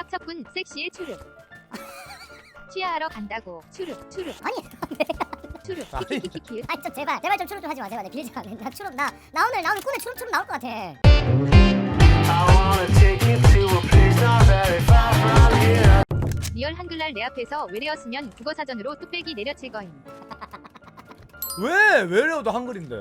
빡쳤군 섹시의 추르. 취하하러 간다고 추르 추르 아니 추르 아니. 키키키키키. 아니 좀 제발 제발 좀 추룩 좀 하지 마 제발 내 빌지 마나 추룩 나, 나 오늘 나 오늘 꿈에 추룩 추룩 나올 것 같아 I wanna take you to a place not very far from here. 리얼 한글날 내 앞에서 외래었으면 국어 사전으로 뚝배기 내려칠 거임. 왜 외래어도 한글인데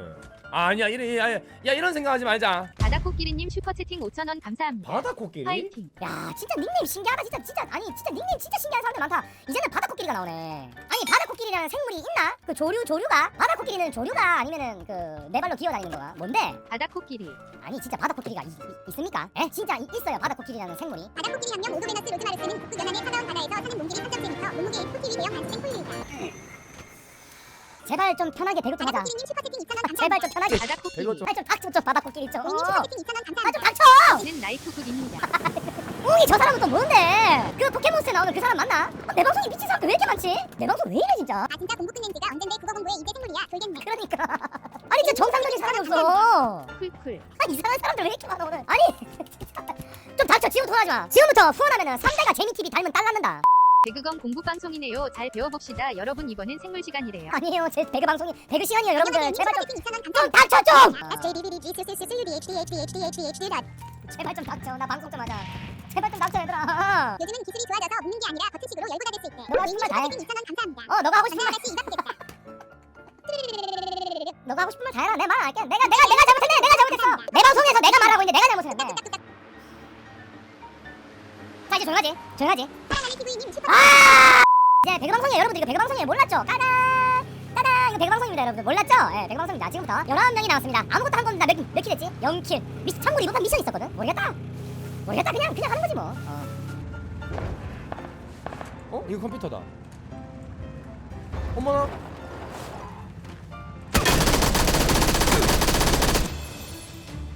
아, 아니야 이래 야, 야, 야 이런 생각하지 말자 바다코끼리님 슈퍼채팅 5,000원 감사합니다. 바다 코끼리 파이팅. 야 진짜 닉네임 신기하다 진짜 진짜 아니 진짜 닉네임 진짜 신기한 사람들 많다 이제는 바다 코끼리가 나오네 아니 바다 코끼리라는 생물이 있나? 그 조류 조류가? 바다 코끼리는 조류가 아니면은 그 네 발로 기어다니는 거가 뭔데? 바다코끼리. 아니 진짜 바다 코끼리가 있, 있, 습니까 에? 진짜 이- 있어요 바다 코끼리라는 생물이 바다코끼리 함령 오도메너스 로즈마르스는 북극 연안의 차가운 바다에서 사는 몽둥이 3.7m 몸무게 포티위 대형 단수된 포유류이다. 제발 좀 편하게 대구 좀 하자 바다코끼리님 슈퍼채팅 2,000원 감사합니다. 제발 좀 편하게. 대거 좀- 좀 닥쳐 좀 바다코끼리 좀 고객님 어. 슈퍼채팅 2,000원 아 좀 감사합니다. 닥쳐 는 나이프굿입니다. 웅이 저 사람은 또 뭔데 그 포켓몬스에 나오는 그 사람 맞나? 어, 내 방송에 미친 사람들 왜 이렇게 많지? 내 방송 왜 이래 진짜 아 진짜 공부 끝낸 지가 언젠데 국어 공부에 이제 생물이야. 돌겠네. 그러니까 아니 진짜 정상적인 사람이 없어 쿨쿨. 아, 이상한 사람들 왜 이렇게 많아 오늘 아니 진짜. 좀 닥쳐 지금부터 후원하지 마 지금부터 후원하면은 3대가 재미TV 달면 딸 낳는다 배그건 공부 방송이네요. 잘 배워봅시다. 여러분 이번엔 생물 시간이래요. 아니에요. 제 배그 방송이 배그 시간이에요 여러분들. 제발 좀, 슈퍼채팅 2,000원 좀 감사합니다. 닥쳐 좀. 제발 좀 닥쳐. 나 방송 좀 하자. 제발 좀 닥쳐 얘들아. 요즘은 기술이 좋아져서 웃는 게 아니라 버튼식으로 열고자 될수 있대. 너가 정말 2,000원 감사합니다. 어 너가 하고 싶은 말. 만나는 아저씨 입 아프겠다. 너가 하고 싶은 말다 해라. 내말안 할게. 내가 내가 내가 잘못했네. 내가 잘못했어. 내 방송에서 내가 말하고 있는데 내가 잘못했네. 자 이제 조용하지. 조용하지 아! 이제 배그 방송이에요 여러분들. 이거 배그 방송이에요. 몰랐죠? 까다! 까다! 이거 배그 방송입니다 여러분들. 몰랐죠? 예 배그 방송입니다. 지금부터 11명이 나왔습니다. 아무것도 한 건데 나몇킬 됐지? 0킬. 미션 참고로 이번 판 미션 있었거든? 모르겠다. 모르겠다. 그냥 그냥 하는 거지 뭐. 어. 어? 이거 컴퓨터다. 어머나.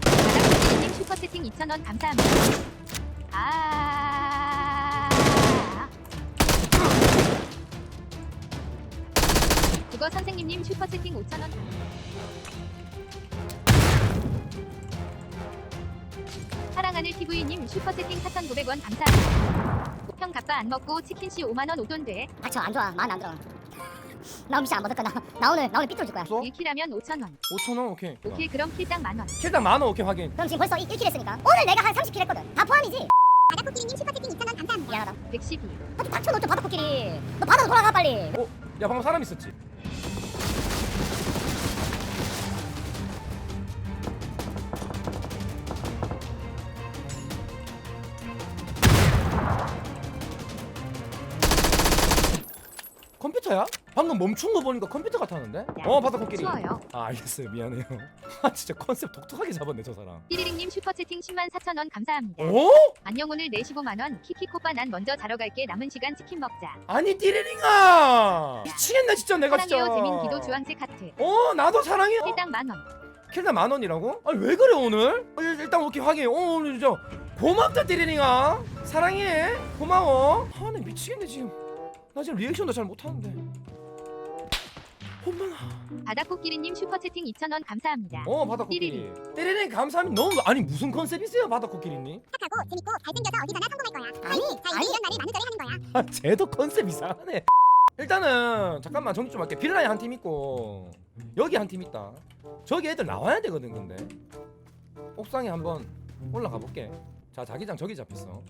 바다코끼리님 슈퍼채팅 2,000원 감사합니다. 아. 국어 선생님님 슈퍼채팅 5,000원. 사랑하는 TV님 슈퍼채팅 4,900원 감사합니다. 형 갑바 안 먹고 치킨씨 5만원 오돈 돼. 닥쳐 안 좋아 마음에 안 들어 나 미션 안 받을 거야 나, 나 오늘 나 오늘 삐뚤어질 거야 써? 1킬하면 5,000원. 5천원 오케이 오케이 그럼 킬당 만원. 킬당 만원 오케이 확인 그럼 지금 벌써 1킬 했으니까 오늘 내가 한 30킬 했거든 다 포함이지 바다코끼리님 슈퍼채팅 2,000원 감사합니다. 미안하다 112. 아좀 닥쳐 너좀 바다코끼리 너 바다로 돌아가 빨리 어? 야 방금 사람 있었지? 컴퓨터야? 방금 멈춘 거 보니까 컴퓨터 같았는데? 어 바다 코끼리 추워요. 아 알겠어요 미안해요 아 진짜 컨셉 독특하게 잡았네 저 사람 띠리링님 슈퍼채팅 10만 4천 원 감사합니다. 어? 안녕 오늘 4 15만 원 키키코빠 난 먼저 자러 갈게 남은 시간 치킨 먹자. 아니 띠리링아 미치겠네 진짜 내가 사랑해요 진짜 재민 기도 주황색 하트. 어 나도 사랑해요 킬당 만 원. 킬당 만 원이라고? 아니 왜 그래 오늘? 어, 일- 일단 오케이 확인. 어, 오늘 진짜 고맙다 띠리링아. 사랑해. 고마워. 아나 미치겠네 지금. 나 지금 리액션도 잘 못하는데. 엄마나. 바다코끼리님 슈퍼채팅 2,000원 감사합니다. 어 바다코끼리. 띠리링 감사합니다. 너무 아니 무슨 컨셉이세요 바다코끼리님? 착하고 재밌고 잘생겨서 어디서나 성공할 거야. 아니, 자 아니. 이제 이런 날을 만우절에 하는 거야. 아 쟤도 컨셉 이상하네. 일단은 잠깐만 정리 좀 할게. 빌라에 한 팀 있고 여기 한 팀 있다. 저기 애들 나와야 되거든 근데. 옥상에 한번 올라가 볼게. 자 자기장 저기 잡혔어.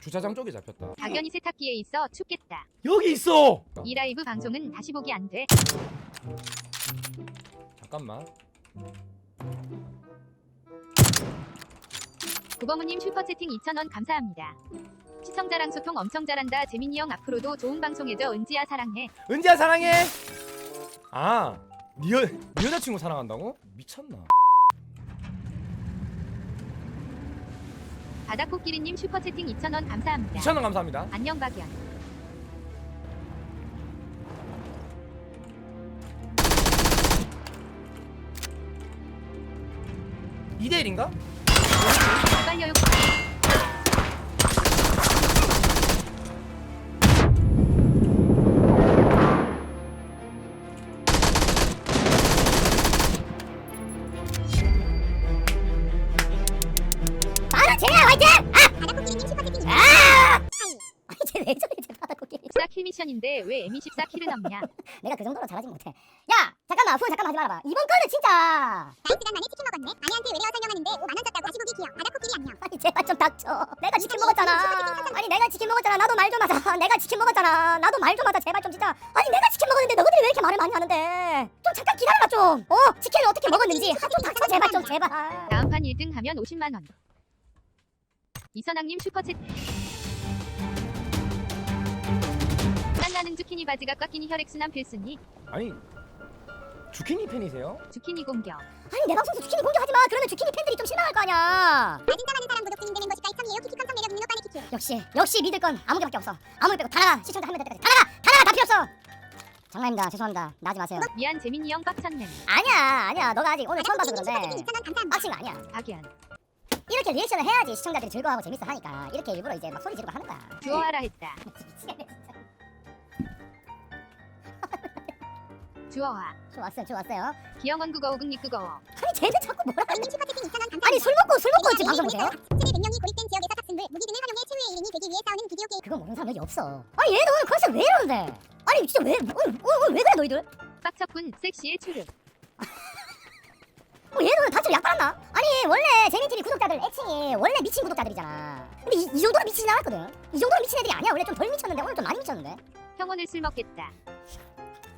주차장 쪽에 잡혔다. 박연이 세탁기에 있어 춥겠다. 여기 있어. 이 라이브 방송은 다시 보기 안 돼. 잠깐만. 구버무님 슈퍼채팅 2,000원 감사합니다. 시청자랑 소통 엄청 잘한다. 재민이 형 앞으로도 좋은 방송해줘. 은지야 사랑해. 은지야 사랑해. 아, 네, 여, 네 여자친구 사랑한다고? 미쳤나? 바다코끼리님 슈퍼채팅 2,000원 감사합니다. 2천 원 감사합니다. 안녕 박연. 이대 1인가? 빨려요. 킬 미션인데 왜 M24 킬은 없냐? 내가 그 정도로 잘하진 못해. 야 잠깐만 후원 잠깐만 하지 말아봐. 이번 거는 진짜. 나이스 간 만에 치킨 먹었네. 아내한테 외래어 설명하는데 5만 원 줬다고 다시보기 귀여. 바다코끼리 안녕. 아니 제발 좀 닥쳐. 내가 치킨 먹었잖아. 아니 내가 치킨 먹었잖아. 나도 말 좀 하자. 내가 치킨 먹었잖아. 나도 말 좀 하자. 제발 좀 진짜. 아니 내가 치킨 먹었는데 너희들이 왜 이렇게 말을 많이 하는데? 좀 잠깐 기다려봐 좀 어? 치킨을 어떻게 먹었는지. 아, 좀 닥쳐. 제발 좀 제발. 다음 판 1등 하면 50만 원. 이선왕님 슈퍼챗. 땀나는 주키니 바지가 꽉 끼니 혈액순환 필수니? 아니 주키니 팬이세요? 주키니 공격. 아니 내 방송에서 주키니 공격하지 마! 그러면 주키니 팬들이 좀 실망할 거 아니야! 나 진짜 많은 사람 구독 중인데 멤버십가 2천이에요. 키키 깜짝 매력 있는 오빠네 키키. 역시 역시 믿을 건 아무 개밖에 없어. 아무 개 빼고 다 나가 시청자 한 명 될 때까지. 다 나가 다 나가 다 필요 없어! 장난입니다. 죄송합니다. 나지 마세요. 미안 재민이 형 빡쳤네. 아니야 아니야. 너가 아직 오늘 처음 봐서 그런데. 슈퍼채팅 2천 원 감사합니다. 빡친 거 아니야. 박연. 이렇게 리액션을 해야지 시청자들이 즐거워하고 재밌어 하니까. 이렇게 일부러 이제 막 소리 지르고 하는 거야. 주어하라 했다. 미치겠네 주어하. 좋았어요 좋았어요 기영원 국어 오국니 국어. 아니 쟤들 자꾸 뭐라 그래 아이님 슈퍼채팅 2천 원 감사합니다. 아니 술 먹고 술 먹고 지금 방송 보세요? 칠의 100명이 고립된 지역에서 탑승들 무기 등을 활용해 최후의 1인이 되기 위해 싸우는 비디오 게임. 그거 모르는 사람 여기 없어 아니 얘는 오늘 컨셉 왜 이러는데 아니 진짜 왜 오늘, 오늘, 오늘 왜 그래 너희들 빡쳤군 섹시의 추르. 어, 얘는 오늘 단체로 약 빨았나? 아니 원래 재민TV 구독자들 애칭이 원래 미친 구독자들이잖아 근데 이, 이 정도로 미치진 않았거든 이 정도로 미친 애들이 아니야 원래 좀 덜 미쳤는데 오늘 좀 많이 미쳤는데 형 오늘 술 먹겠다.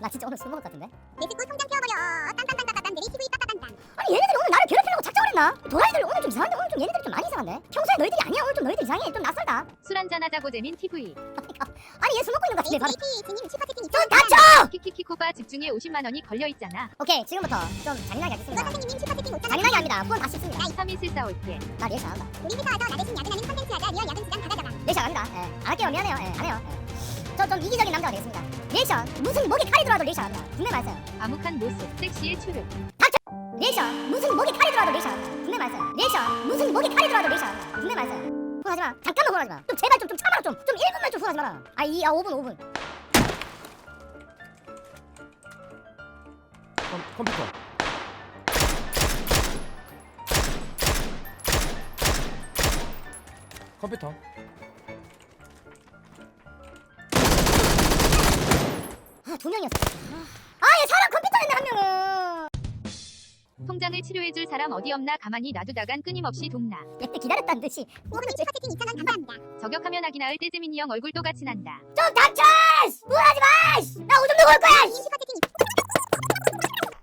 나 진짜 오늘 술 먹을 것 같은데? 데스코 통장 키워버려. 딴딴딴딴딴들이 TV 따따딴딴. 아니 얘네들이 오늘 나를 괴롭히려고 작정을 했나? 도라이들 오늘 좀 이상한데? 오늘 좀 얘네들이 좀 많이 이상한데? 평소에 너희들이 아니야. 오늘 좀 너희들 이상해. 좀 낯설다. 술 한잔 하자고 재민 TV. 아니 얘 술 먹고 있는 것 같은데 바로 APH님 슈퍼채팅 2천 좀원 닥쳐! 키키키코바 집중에 50만 원이 걸려 있잖아. 오케이 지금부터 좀 잔인하게 하겠습니다. 선생님님 슈퍼채팅 5천 원 잔인하게 합니다. 후원 다 씹습니다. 3일 싸울게. 나 리액션 한다. 우리 회사 와서 나 대신 야근하는 컨텐츠 하자 리얼 야근 시간 받아잡아. 리액션 합니다. 예. 안 할게요. 미안해요. 예, 안 해요. 예. 저좀 이기적인 남자가 되겠습니다. 리액션. 무슨 목에 칼이 들어와도 리액션 합니다. 분명 말했어요. 암흑한 모습 섹시의 추르. 리액션. 무슨 목에 칼이 들어와도 리액션 합니다. 분명 말했어요. 리액션. 무슨 목에 칼이 들어와도 리액션 합니다. 분명 말했어요. 후원하지 마. 잠깐만 후원하지 마 좀 제발 좀, 좀 참아라 좀 좀 1분만 좀 후원하지 마라. 아 이 아 5분 5분. 컴, 컴퓨터. 컴퓨터 두 명이었어 아얘 사람 컴퓨터였네 한 명은 통장을 치료해줄 사람 어디 없나 가만히 놔두다간 끊임없이 동나. 얘 기다렸다는 듯이 오분님 슈퍼채팅 2천 원 감사합니다. 저격하면 하기 나을 때 재민이 형 얼굴 똑같이 난다. 좀 닥쳐! 후원하지 마! 씨! 나 오줌 올 거야! 씨!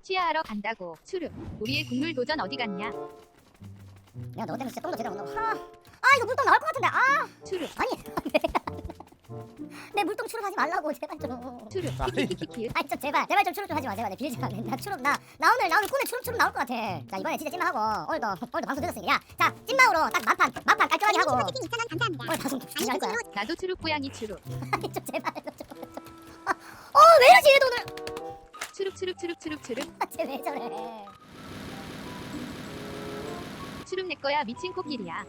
취하하러 간다고. 추르. 우리의 국룰 도전 어디 갔냐? 야, 너 때문에 진짜 똥도 제대로 온다고. 아, 아 이거 물똥 나올 것 같은데. 아, 추르. 아니, 내 물똥 추룩하지 말라고 제발 좀. 키키키키키. 아니 좀 제발, 제발 좀 추룩 좀 하지 마, 제발. 내 빌지 마. 나 추룩 나, 나 오늘 나 오늘 꿈에 추룩 추룩 나올 것 같아. 자 이번에 진짜 찐마하고 오늘도 오늘도 방송 늦었으니까, 야, 자 찐마으로 딱 만판 만판 깔끔하게 하고 슈퍼채팅 2천 원 감사합니다. 오늘 방송 아니 할 거야. 나도 추르 고양이. 아니 좀 제발 좀. 좀. 아, 어, 왜 이러지 얘도 오늘? 추룩 추룩 추룩 추룩 추룩. 아, 쟤왜 저래? 추룩 내 거야 미친 코끼리야.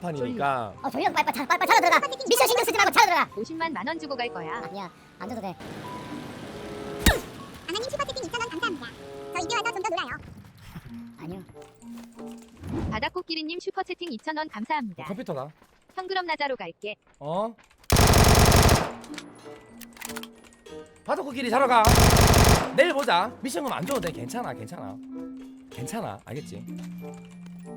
판이니까 어, 조용, 빨리 빨리 차, 빨리 차로 들어가. 미션 신경 쓰지 말고 차로 들어가. 50만 만 원 주고 갈 거야. 아니야, 안 줘도 돼. 아나님 슈퍼채팅 2천 원 감사합니다. 저 이제 와서 좀 더 놀아요. 아니요. 바다 코끼리님 슈퍼 채팅 2,000원 감사합니다. 컴퓨터다 형 그럼 나 자러 갈게. 어? 바다코끼리 자러 가 내일 보자 미션 그럼 안 줘도 돼 괜찮아 괜찮아 괜찮아 알겠지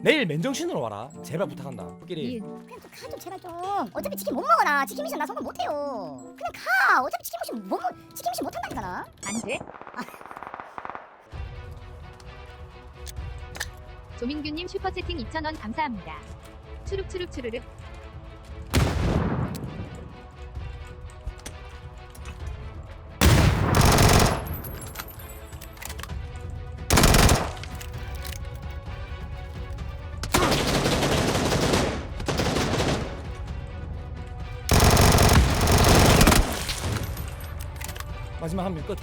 내일 맨정신으로 와라 제발 부탁한다 이은. 그냥 좀 가 좀 제발 좀 어차피 치킨 못 먹어 나 치킨 미션 나 성공 못해요 그냥 가 어차피 치킨 미션 못 먹- 치킨 미션 못한다니까 나 안 돼? 조민규님 슈퍼 채팅 2,000원 감사합니다. 추룩 추룩 추르륵. 마지막 한 명 끝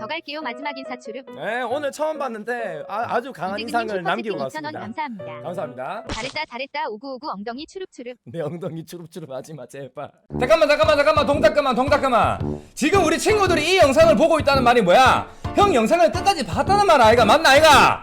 저 갈게요 마지막 인사 추룩. 네, 오늘 처음 봤는데 아, 주 강한 인상을 남기고 채팅 2,000원 갔습니다 감사합니다. 감사합니다 잘했다 잘했다 오구오구 엉덩이 추룩 추룩. 내 엉덩이 추룩추룩 하지 마 제발 잠깐만 잠깐만 잠깐만 동작 그만 동작 그만 지금 우리 친구들이 이 영상을 보고 있다는 말이 뭐야 형 영상을 끝까지 봤다는 말 아이가 맞나 아이가?